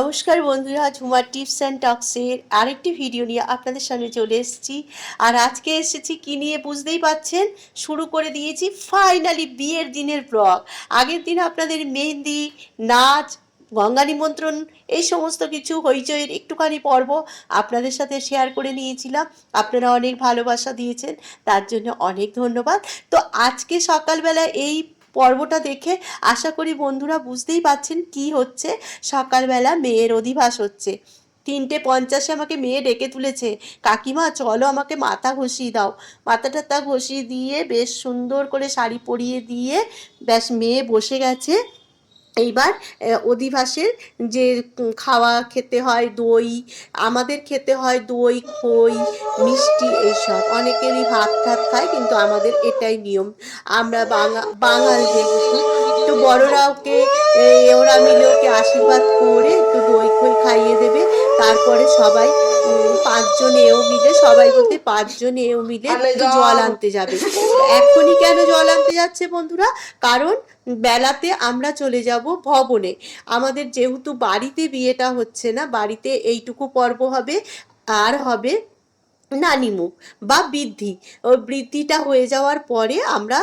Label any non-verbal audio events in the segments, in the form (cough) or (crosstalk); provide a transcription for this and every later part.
নমস্কার বন্ধুরা, ঝুমার tips and টক্সের আরেকটি ভিডিও নিয়ে আপনাদের সামনে চলে এসেছি। আর আজকে এসেছি কি নিয়ে বুঝতেই পাচ্ছেন? শুরু করে দিয়েছি ফাইনালি বিয়ের দিনের ব্লগ আগের দিন আপনাদের মেহেন্দি, নাচ, গঙ্গা নিমন্ত্রণ, এই সমস্ত কিছু হইচইয়ের একটুখানি পর্ব আপনাদের সাথে শেয়ার করে নিয়েছিলাম। আপনারা অনেক ভালোবাসা দিয়েছেন, তার জন্য অনেক ধন্যবাদ। তো আজকে সকালবেলা এই পর্বটা দেখে আশা করি বন্ধুরা বুঝতেই পাচ্ছেন কি হচ্ছে। সকালবেলা মেয়ের অধিবাস হচ্ছে। তিনটে পঞ্চাশে আমাকে মেয়ে ডেকে তুলেছে। কাকিমা, চলো আমাকে মাথা ঘষিয়ে দাও। মাথা টাথা ঘষিয়ে দিয়ে বেশ সুন্দর করে শাড়ি পরিয়ে দিয়ে ব্যাস মেয়ে বসে গেছে। এইবার অধিবাসের যে খাওয়া খেতে হয় দই, আমাদের খেতে হয় দই, খই, মিষ্টি এইসব। অনেকেরই ভাত টাত খায়, কিন্তু আমাদের এটাই নিয়ম। আমরা বাঙা, বাঙাল যেহেতু তো বড়রা ওকে ওরা মিলে ওকে আশীর্বাদ করে একটু দই খই খাইয়ে দেবে। তারপরে সবাই পাঁচজন এও মিলে সবাই বলতে পাঁচজন এও মিলে একটু জল আনতে যাবে। এখনই কেন জল আনতে যাচ্ছে বন্ধুরা? কারণ বেলাতে আমরা চলে যাব ভবনে। আমাদের যেহেতু বাড়িতে বিয়েটা হচ্ছে না বাড়িতে এইটুকু পর্ব হবে আর হবে নানিমুখ বা বৃদ্ধি। ওই বৃদ্ধিটা হয়ে যাওয়ার পরে আমরা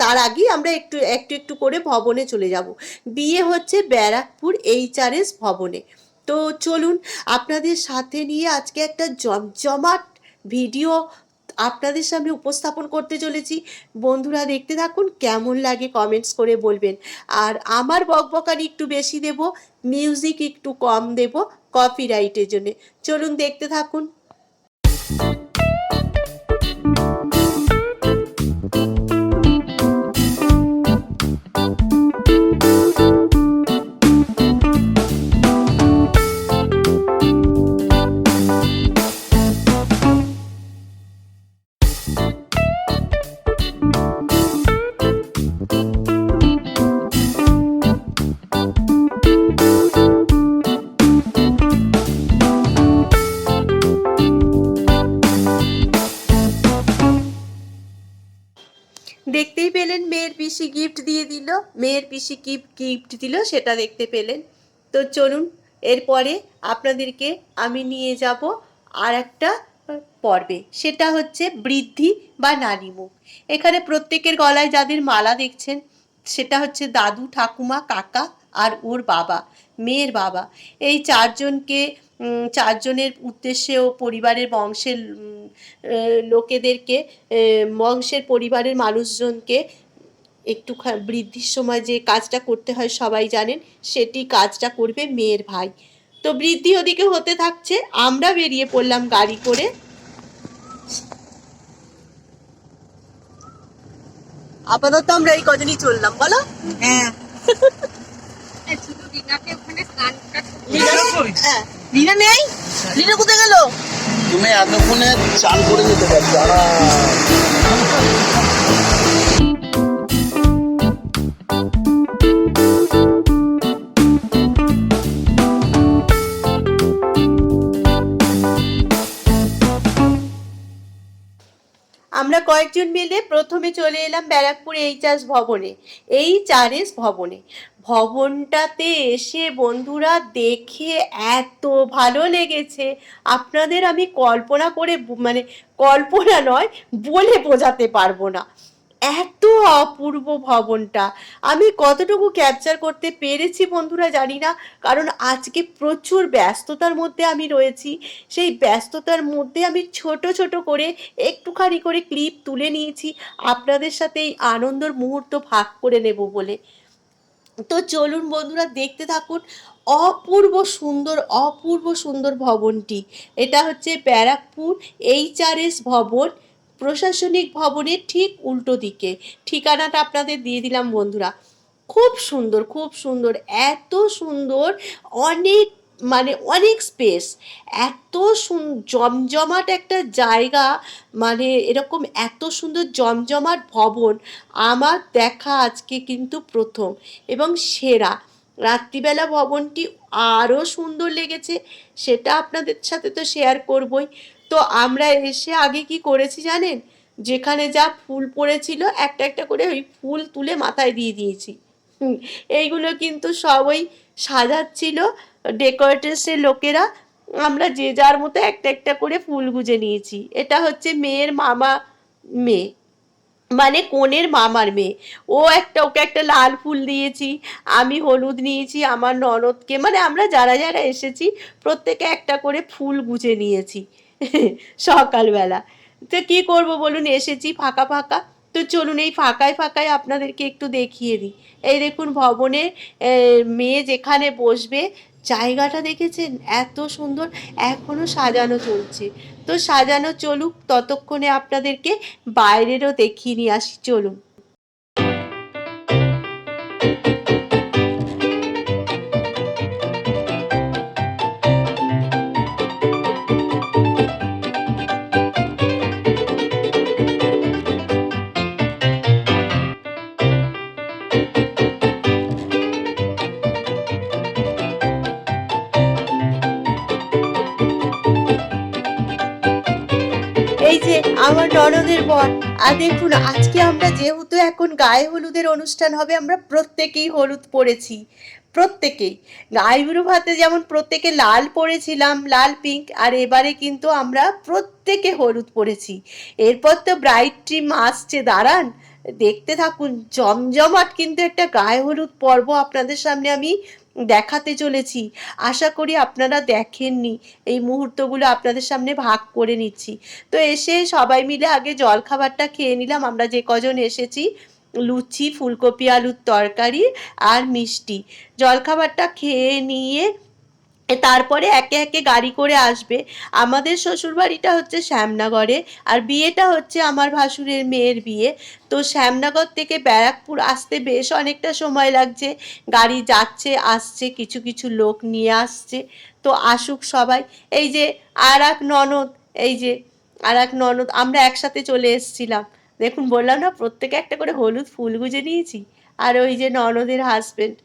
তার আগেই আমরা একটু একটু একটু করে ভবনে চলে যাব। বিয়ে হচ্ছে ব্যারাকপুর এইচআরএস ভবনে। তো চলুন, আপনাদের সাথে নিয়ে আজকে একটা জমজমাট ভিডিও আপনাদের সামনে উপস্থাপন করতে চলেছি। বন্ধুরা দেখতে থাকুন, কেমন লাগে কমেন্টস করে বলবেন। আর আমার বকবকানি একটু বেশি দেব, মিউজিক একটু কম দেব কপিরাইটের জন্য। চলুন দেখতে থাকুন। পিসি গিফট দিয়ে দিল, মেয়ের পিসি কি গিফট দিল সেটা দেখতে পেলেন। তো চলুন, এরপরে আপনাদেরকে আমি নিয়ে যাব আর একটা পর্বে। সেটা হচ্ছে বৃদ্ধি বা নারীমুখ এখানে প্রত্যেকের গলায় যাদের মালা দেখছেন, সেটা হচ্ছে দাদু, ঠাকুমা, কাকা আর ওর বাবা, মেয়ের বাবা। এই চারজনকে চারজনের উদ্দেশ্যে ও পরিবারের বংশের লোকেদেরকে বংশের পরিবারের মানুষজনকে একটু বৃদ্ধির সময় যে কাজটা করতে হয় সবাই জানেন সেটি কাজটা করবে মেয়ের ভাই। তো বৃদ্ধি ওদিকে হতে থাকছে আমরা বেরিয়ে পড়লাম গাড়ি করে। আপাতত আমরা এই কজনই চললাম বলো? হ্যাঁ। (laughs) হ্যাঁ। নেই? রিনা কোথায় গেল? তুমি এতক্ষণে চান করে যেতে পারছ আমরা কয়েকজন মিলে প্রথমে চলে এলাম ব্যারাকপুর এইচআস ভবনে এইচ আর এস ভবনে। ভবনটাতে এসে বন্ধুরা দেখে এত ভালো লেগেছে। আপনাদের আমি কল্পনা করে মানে কল্পনা নয়, বলে বোঝাতে পারব না। এত অপূর্ব ভবনটা। আমি কতটুকু ক্যাপচার করতে পেরেছি বন্ধুরা জানি না, কারণ আজকে প্রচুর ব্যস্ততার মধ্যে আমি রয়েছি। সেই ব্যস্ততার মধ্যে আমি ছোট ছোট করে একটুখানি করে ক্লিপ তুলে নিয়েছি। আপনাদের সাথে এই আনন্দর মুহূর্ত ভাগ করে নেব বলে। তো চলুন বন্ধুরা দেখতে থাকুন অপূর্ব সুন্দর অপূর্ব সুন্দর ভবনটি। এটা হচ্ছে ব্যারাকপুর এইচআরএস ভবন। প্রশাসনিক ভবনের ঠিক উল্টো দিকে। ঠিকানাটা আপনাদের দিয়ে দিলাম, বন্ধুরা। খুব সুন্দর খুব সুন্দর, এত সুন্দর, অনেক মানে অনেক স্পেস এত জমজমাট একটা জায়গা মানে এরকম এত সুন্দর জমজমাট ভবন আমার দেখা আজকে কিন্তু প্রথম এবং সেরা। রাত্রিবেলা ভবনটি আরও সুন্দর লেগেছে, সেটা আপনাদের সাথে তো শেয়ার করবই। তো আমরা এসে আগে কি করেছি জানেন? যেখানে যা ফুল পড়েছিল, একটা একটা করে ওই ফুল তুলে মাথায় দিয়ে দিয়েছি। এইগুলো কিন্তু সবই সাজাচ্ছিল ডেকোরেটার্সের লোকেরা। আমরা যে যার মতো একটা একটা করে ফুল গুজে নিয়েছি। এটা হচ্ছে মেয়ের মামা মেয়ে। মানে কনের মামার মেয়ে। ও একটা, ওকে একটা লাল ফুল দিয়েছি, আমি হলুদ নিয়েছি, আমার ননদকে। মানে আমরা যারা যারা এসেছি, প্রত্যেকে একটা করে ফুল গুজে নিয়েছি। সকালবেলা। তো কি করব বলুন, এসেছি ফাঁকা ফাঁকা। তো চলুন, এই ফাঁকায় ফাঁকায় আপনাদেরকে একটু দেখিয়ে দিই। এই দেখুন, ভবনে মেয়ে যেখানে বসবে, জায়গাটা দেখেছেন? এত সুন্দর, এখনও সাজানো চলছে। তো সাজানো চলুক, ততক্ষণে আপনাদেরকে বাইরেরও দেখিয়ে নিয়ে আসি। চলুন। ননদের বর আর দেখুন, আজকে আমরা যেহেতু এখন গায়ে হলুদের অনুষ্ঠান হবে, আমরা প্রত্যেকেই হলুদ পরেছি। প্রত্যেকেই। আইবুড়ো ভাতে যেমন প্রত্যেকে লাল পরেছিলাম, লাল পিঙ্ক আর এবারে কিন্তু আমরা প্রত্যেকে হলুদ পরেছি। এরপর তো ব্রাইট ট্রিম আসছে, দাঁড়ান। দেখতে থাকুন, জমজমাট কিন্তু একটা গায়ে হলুদ পর্ব আপনাদের সামনে আমি দেখাতে চলেছি। আশা করি আপনারা দেখেননি। এই মুহূর্তগুলো আপনাদের সামনে ভাগ করে নিচ্ছি। তো এসে সবাই মিলে আগে জলখাবারটা খেয়ে নিলাম। আমরা যে কজন এসেছি, লুচি, ফুলকপি, আলুর তরকারি আর মিষ্টি। জলখাবারটা খেয়ে নিয়ে তারপরে একে একে গাড়ি করে আসবে। আমাদের শ্বশুরবাড়িটা হচ্ছে শ্যামনগরে আর বিয়েটা হচ্ছে আমার ভাসুরের মেয়ের বিয়ে। তো শ্যামনগর থেকে ব্যারাকপুর আসতে বেশ অনেকটা সময় লাগছে। গাড়ি যাচ্ছে, আসছে, কিছু কিছু লোক নিয়ে আসছে। তো আসুক সবাই। এই যে আর এক ননদ, এই যে আর এক ননদ, আমরা একসাথে চলে এসেছিলাম। দেখুন, বললাম না, প্রত্যেকে একটা করে হলুদ ফুল গুজে নিয়েছি। আর ওই যে ননদের হাজবেন্ড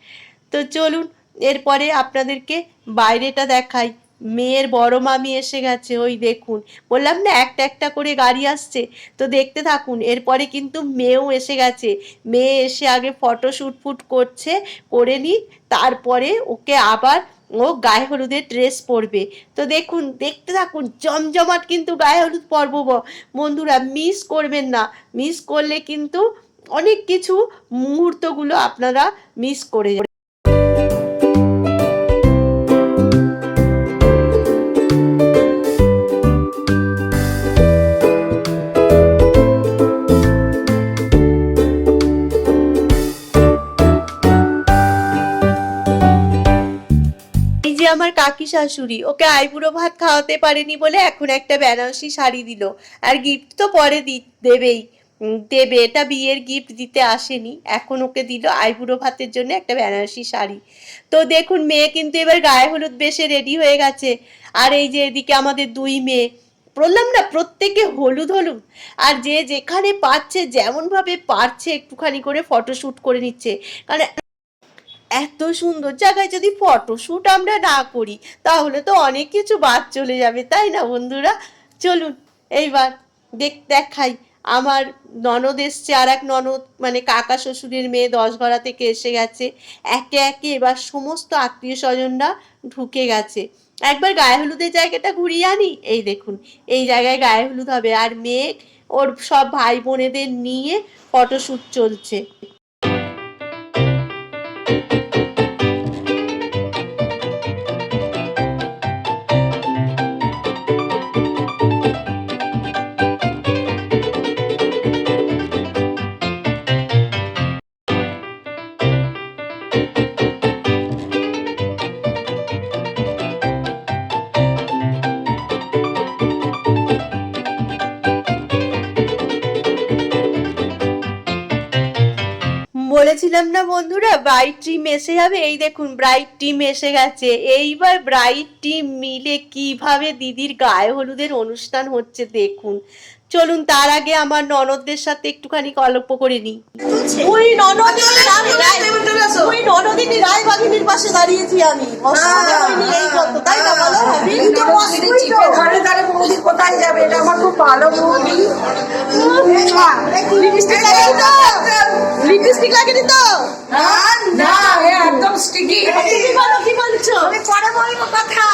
তো চলুন এরপরে আপনাদেরকে বাইরেটা দেখাই। মেয়ের বড় মামি এসে গেছে, ওই দেখুন। বললাম, না, একটা একটা করে গাড়ি আসছে। তো দেখতে থাকুন, এরপরে কিন্তু মেয়েও এসে গেছে। মেয়ে এসে আগে ফটো শ্যুট ফুট করছে, করে নি তারপরে ওকে আবার ও গায়ে হলুদের ড্রেস পরবে। তো দেখুন, দেখতে থাকুন, জমজমাট কিন্তু গায়ে হলুদ পরব বন্ধুরা মিস করবেন না। মিস করলে কিন্তু অনেক কিছু মুহূর্তগুলো আপনারা মিস করে কাকি শাশুড়ি। ওকে আইবুড়ো ভাত খাওয়াতে পারেনি বলে এখন একটা বেনারসি শাড়ি দিল। আর গিফট তো পরে দি, দেবেই। দেবে। এটা বিয়ের গিফট দিতে আসেনি। এখন ওকে দিল আইবুড়ো ভাতের জন্য একটা বেনারসি শাড়ি। তো দেখুন, মেয়ে কিন্তু এবার গায়ে হলুদ বেশে রেডি হয়ে গেছে। আর এই যে এদিকে আমাদের দুই মেয়ে। বললাম না, প্রত্যেকে হলুদ হলুদ। আর যে যেখানে পাচ্ছে যেমন ভাবে পারছে, একটুখানি করে ফটোশ্যুট করে নিচ্ছে। কারণ এত সুন্দর জায়গায় যদি ফটোশ্যুট আমরা না করি, তাহলে তো অনেক কিছু বাদ চলে যাবে, তাই না বন্ধুরা? চলুন, এইবার দেখ, দেখাই। আমার ননদ এসছে আর এক ননদ মানে কাকা শ্বশুরের মেয়ে দশগড়া থেকে এসে গেছে। একে একে এবার সমস্ত আত্মীয় স্বজনরা ঢুকে গেছে। একবার গায়ে হলুদের জায়গাটা ঘুরিয়ে আনি। এই দেখুন, এই জায়গায় গায়ে হলুদ হবে। আর মেয়ে, ওর সব ভাই বোনেদের নিয়ে ফটোশ্যুট চলছে। বলেছিলাম না বন্ধুরা ব্রাইট টিম এসে যাবে। এই দেখুন ব্রাইট টিম এসে গেছে। এইবার ব্রাইট টিম মিলে কীভাবে দিদির গায়ে হলুদের অনুষ্ঠান হচ্ছে দেখুন। চলুন তার আগে আমার ননদদের সাথে একটুখানি গল্প করে নিই। ওই ননদিনী রায় ওই ননদিনী রায় বাকি পাশে দাঁড়িয়েছি আমি। তাই না বলো? ঘরে বৌদি কোথায় যাবে? এটা আমার খুব ভালো বৌদি লিপস্টিক লাগাই তো লিপস্টিক লাগেনি তো না একদম স্টিকি কি বলছো? পরে বলব কথা।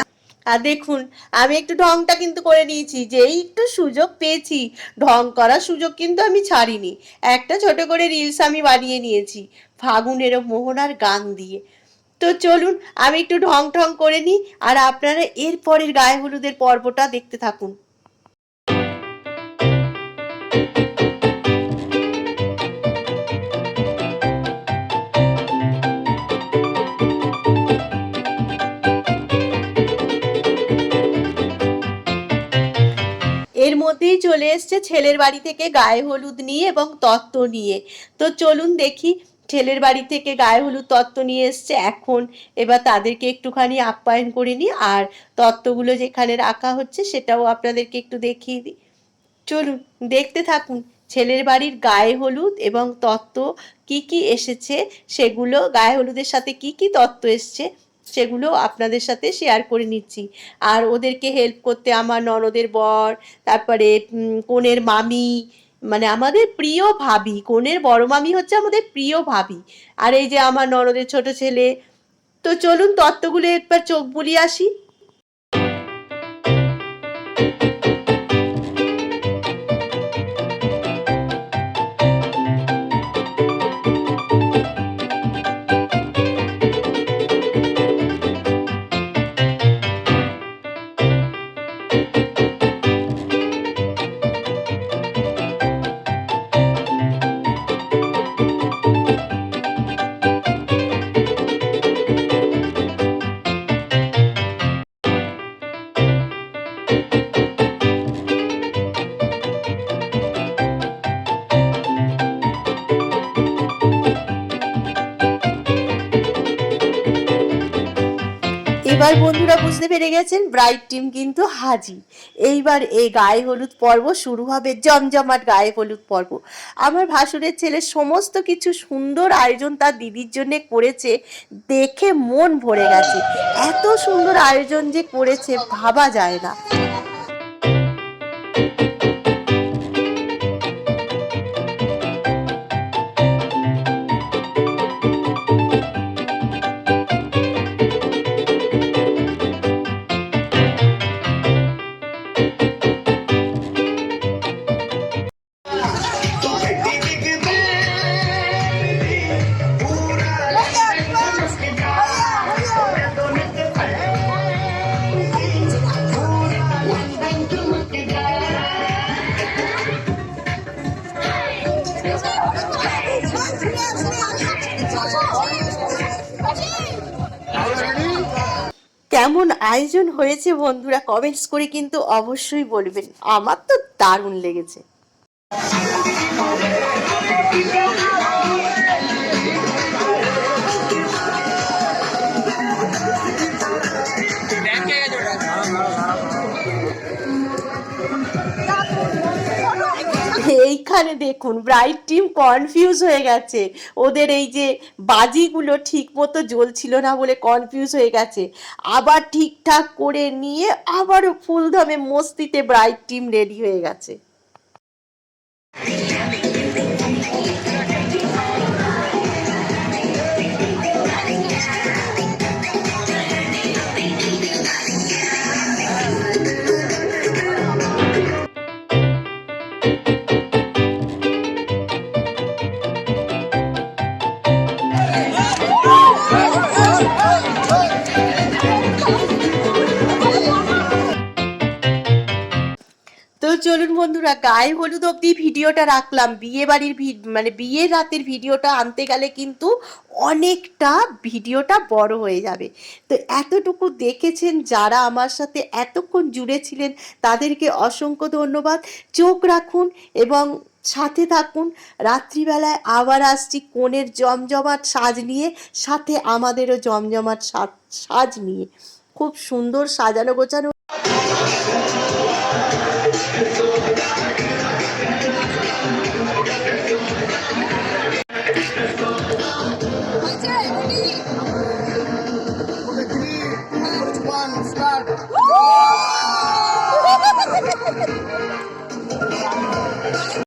(laughs) আর দেখুন, আমি একটু ঢংটা কিন্তু করে নিয়েছি, যেই একটু সুযোগ পেয়েছি। ঢং করার সুযোগ কিন্তু আমি ছাড়িনি। একটা ছোট করে রিলস আমি বানিয়ে নিয়েছি, ফাগুনের মোহনার গান দিয়ে। তো চলুন, আমি একটু ঢং ঢং করে নিই, আর আপনারা এর পরের গায়ে হলুদের পর্বটা দেখতে থাকুন। মধ্যেই চলে এসছে ছেলের বাড়ি থেকে গায়ে হলুদ নিয়ে এবং তত্ত্ব নিয়ে। তো চলুন দেখি, ছেলের বাড়ি থেকে গায়ে হলুদ তত্ত্ব নিয়ে এসছে এখন। এবার তাদেরকে একটুখানি আপ্যায়ন করে নিই আর তত্ত্বগুলো যেখানে রাখা হচ্ছে সেটাও আপনাদেরকে একটু দেখিয়ে দিই। চলুন, দেখতে থাকুন, ছেলের বাড়ির গায়ে হলুদ এবং তত্ত্ব কি কি এসেছে? সেগুলো গায়ে হলুদের সাথে কি কি তত্ত্ব এসছে? সেগুলো আপনাদের সাথে শেয়ার করে নিচ্ছি। আর ওদেরকে হেল্প করতে আমার ননদের বর, তারপরে কোনের মামি মানে আমাদের প্রিয় ভাবি, কনের বড় মামি হচ্ছে আমাদের প্রিয় ভাবি। আর এই যে আমার ননদের ছোট ছেলে, তো চলুন তত্ত্বগুলো একবার চোখ বুলিয়ে আসি। বুঝতে পেরে গেছেন? ব্রাইট টিম কিন্তু হাজি। এইবার এই গায়ে হলুদ পর্ব শুরু হবে, জমজমাট গায়ে হলুদ পর্ব। আমার ভাসুরের ছেলে সমস্ত কিছু সুন্দর আয়োজন তার দিদির জন্য করেছে, দেখে মন ভরে গেছে। এত সুন্দর আয়োজন যে করেছে, ভাবা যায় না। কেমন আয়োজন হয়েছে বন্ধুরা কমেন্টস করে কিন্তু অবশ্যই বলবেন। আমার তো দারুণ লেগেছে। এইখানে দেখুন ব্রাইট টিম কনফিউজ হয়ে গেছে। ওদের এই যে বাজিগুলো ঠিক মতো জ্বলছিল না বলে কনফিউজ হয়ে গেছে। আবার ঠিকঠাক করে নিয়ে আবারও ফুলদমে মস্তিতে ব্রাইট টিম রেডি হয়ে গেছে। বন্ধুরা গায়ে হলুদ অব্দি ভিডিওটা রাখলাম। বিয়ে বাড়ির মানে বিয়ের রাতের ভিডিওটা আনতে গেলে কিন্তু অনেকটা ভিডিওটা বড় হয়ে যাবে। তো এতটুকু দেখেছেন যারা আমার সাথে এতক্ষণ জুড়ে ছিলেন, তাদেরকে অসংখ্য ধন্যবাদ। চোখ রাখুন এবং সাথে থাকুন। রাত্রিবেলায় আবার আসছি কোণের জমজমাট সাজ নিয়ে, সাথে আমাদেরও জমজমাট সাজ নিয়ে। খুব সুন্দর সাজানো গোছানো